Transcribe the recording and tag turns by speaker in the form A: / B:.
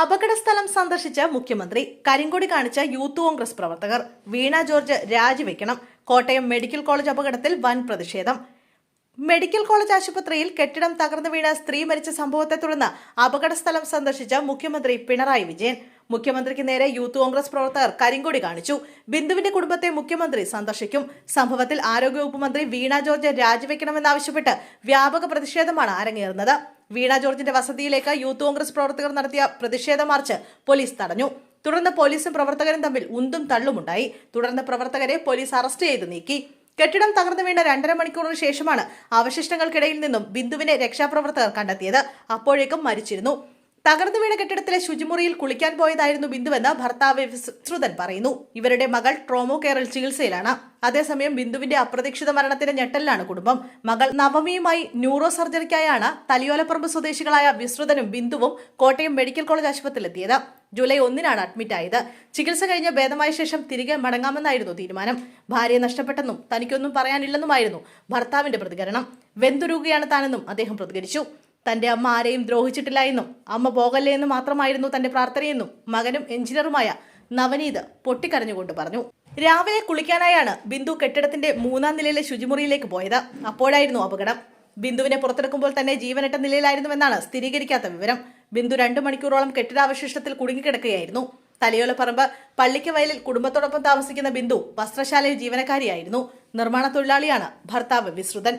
A: അപകടസ്ഥലം സന്ദർശിച്ച മുഖ്യമന്ത്രി കരിങ്കൊടി കാണിച്ച യൂത്ത് കോൺഗ്രസ് പ്രവർത്തകർ. വീണ ജോർജ് രാജിവെക്കണം. കോട്ടയം മെഡിക്കൽ കോളേജ് അപകടത്തിൽ വൻ പ്രതിഷേധം. മെഡിക്കൽ കോളേജ് ആശുപത്രിയിൽ കെട്ടിടം തകർന്നു വീണ സ്ത്രീ മരിച്ച സംഭവത്തെ തുടർന്ന് അപകട സ്ഥലം സന്ദർശിച്ച മുഖ്യമന്ത്രി പിണറായി വിജയൻ. മുഖ്യമന്ത്രിക്ക് നേരെ യൂത്ത് കോൺഗ്രസ് പ്രവർത്തകർ കരിങ്കൊടി കാണിച്ചു. ബിന്ദുവിന്റെ കുടുംബത്തെ മുഖ്യമന്ത്രി സന്ദർശിക്കും. സംഭവത്തിൽ ആരോഗ്യവകുപ്പ് മന്ത്രി വീണ ജോർജ് രാജിവെക്കണമെന്നാവശ്യപ്പെട്ട് വ്യാപക പ്രതിഷേധമാണ് അരങ്ങേറുന്നത്. വീണ ജോർജിന്റെ വസതിയിലേക്ക് യൂത്ത് കോൺഗ്രസ് പ്രവർത്തകർ നടത്തിയ പ്രതിഷേധ മാർച്ച് പോലീസ് തടഞ്ഞു. തുടർന്ന് പോലീസും പ്രവർത്തകരും തമ്മിൽ ഉന്തും തള്ളുമുണ്ടായി. തുടർന്ന് പ്രവർത്തകരെ പോലീസ് അറസ്റ്റ് ചെയ്ത് നീക്കി. കെട്ടിടം തകർന്നു വീണ രണ്ടര മണിക്കൂറിന് ശേഷമാണ് അവശിഷ്ടങ്ങൾക്കിടയിൽ നിന്നും ബിന്ദുവിനെ രക്ഷാപ്രവർത്തകർ കണ്ടെത്തിയത്. അപ്പോഴേക്കും മരിച്ചിരുന്നു. തകർന്നു വീണ കെട്ടിടത്തിലെ ശുചിമുറിയിൽ കുളിക്കാൻ പോയതായിരുന്നു ബിന്ദുവെന്ന് ഭർത്താവ് വിശ്രുതൻ പറയുന്നു. ഇവരുടെ മകൾ ട്രോമോ കെയറിൽ ചികിത്സയിലാണ്. അതേസമയം ബിന്ദുവിന്റെ അപ്രതീക്ഷിത മരണത്തിന്റെ ഞെട്ടലിലാണ് കുടുംബം. മകൾ നവമിയുമായി ന്യൂറോ സർജറിക്കായാണ് തലിയോലപ്പറമ്പ് സ്വദേശികളായ വിശ്രുതനും ബിന്ദുവും കോട്ടയം മെഡിക്കൽ കോളേജ് ആശുപത്രിയിലെത്തിയത്. ജൂലൈ ഒന്നിനാണ് അഡ്മിറ്റ് ആയത് ചികിത്സ കഴിഞ്ഞ ഭേദമായ ശേഷം തിരികെ മടങ്ങാമെന്നായിരുന്നു തീരുമാനം. ഭാര്യയെ നഷ്ടപ്പെട്ടെന്നും തനിക്കൊന്നും പറയാനില്ലെന്നുമായിരുന്നു ഭർത്താവിന്റെ പ്രതികരണം. വെന്തുരുകയാണ് താനെന്നും അദ്ദേഹം പ്രതികരിച്ചു. തന്റെ അമ്മ ആരെയും ദ്രോഹിച്ചിട്ടില്ല എന്നും അമ്മ പോകല്ലേ എന്ന് മാത്രമായിരുന്നു തന്റെ പ്രാർത്ഥനയെന്നും മകനും എഞ്ചിനീയറുമായ നവനീത് പൊട്ടിക്കരഞ്ഞുകൊണ്ട് പറഞ്ഞു. രാവിലെ കുളിക്കാനായാണ് ബിന്ദു കെട്ടിടത്തിന്റെ മൂന്നാം നിലയിലെ ശുചിമുറിയിലേക്ക് പോയത്. അപ്പോഴായിരുന്നു അപകടം. ബിന്ദുവിനെ പുറത്തെടുക്കുമ്പോൾ തന്നെ ജീവനറ്റ നിലയിലായിരുന്നുവെന്നാണ് സ്ഥിരീകരിക്കാത്ത വിവരം. ബിന്ദു രണ്ടു മണിക്കൂറോളം കെട്ടിടാവശിഷ്ടത്തിൽ കുടുങ്ങിക്കിടക്കുകയായിരുന്നു. തലയോലപ്പറമ്പ് പള്ളിക്ക് വയലിൽ കുടുംബത്തോടൊപ്പം താമസിക്കുന്ന ബിന്ദു വസ്ത്രശാലയിൽ ജീവനക്കാരിയായിരുന്നു. നിർമ്മാണ തൊഴിലാളിയാണ് ഭർത്താവ് വിശ്രുതൻ